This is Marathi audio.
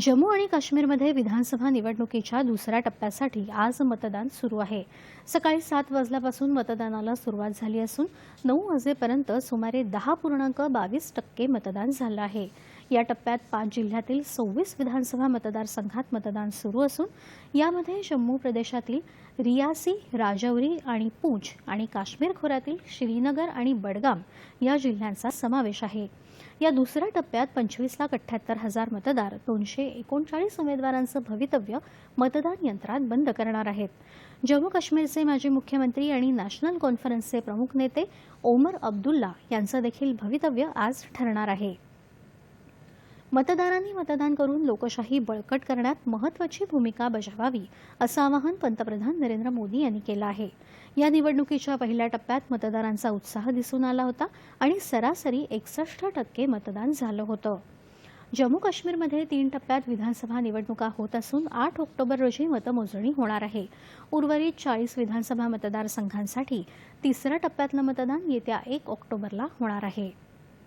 जम्मू आणि काश्मीरमध्ये विधानसभा निवडणुकीच्या दुसऱ्या टप्प्यासाठी आज मतदान सुरू आहे. सकाळी सात वाजल्यापासून मतदानाला सुरुवात झाली असून नऊ वाजेपर्यंत सुमारे दहा पूर्णांक बावीस टक्के मतदान झालं आहे. या टप्प्यात पाच जिल्ह्यातील सव्वीस विधानसभा मतदारसंघात मतदान सुरू असून यामध्ये जम्मू प्रदेशातील रियासी राजौरी आणि पूंछ आणि काश्मीर खोऱ्यातील श्रीनगर आणि बडगाम या जिल्ह्यांचा समावेश आहे. या दुसऱ्या टप्प्यात पंचवीस लाख अठ्ठ्याहत्तर हजार मतदार दोनशे एकोणचाळीस उमेदवारांचं भवितव्य मतदान यंत्रात बंद करणार आहेत. जम्मू काश्मीरचे माजी मुख्यमंत्री आणि नॅशनल कॉन्फरन्सचे प्रमुख नेते ओमर अब्दुल्ला यांचं देखील भवितव्य आज ठरणार आहे. मतदारांनी मतदान करून लोकशाही बळकट करण्यात महत्त्वाची भूमिका बजावावी असं आवाहन पंतप्रधान नरेंद्र मोदी यांनी केलं आहे. या निवडणुकीच्या पहिल्या टप्प्यात मतदारांचा उत्साह दिसून आला होता आणि सरासरी एकसष्ट टक्के मतदान झालं होतं. जम्मू काश्मीरमध्ये तीन टप्प्यात विधानसभा निवडणुका होत असून आठ ऑक्टोबर रोजी मतमोजणी होणार आहे. उर्वरित चाळीस विधानसभा मतदारसंघांसाठी तिसऱ्या टप्प्यातलं मतदान येत्या एक ऑक्टोबरला होणार आहे.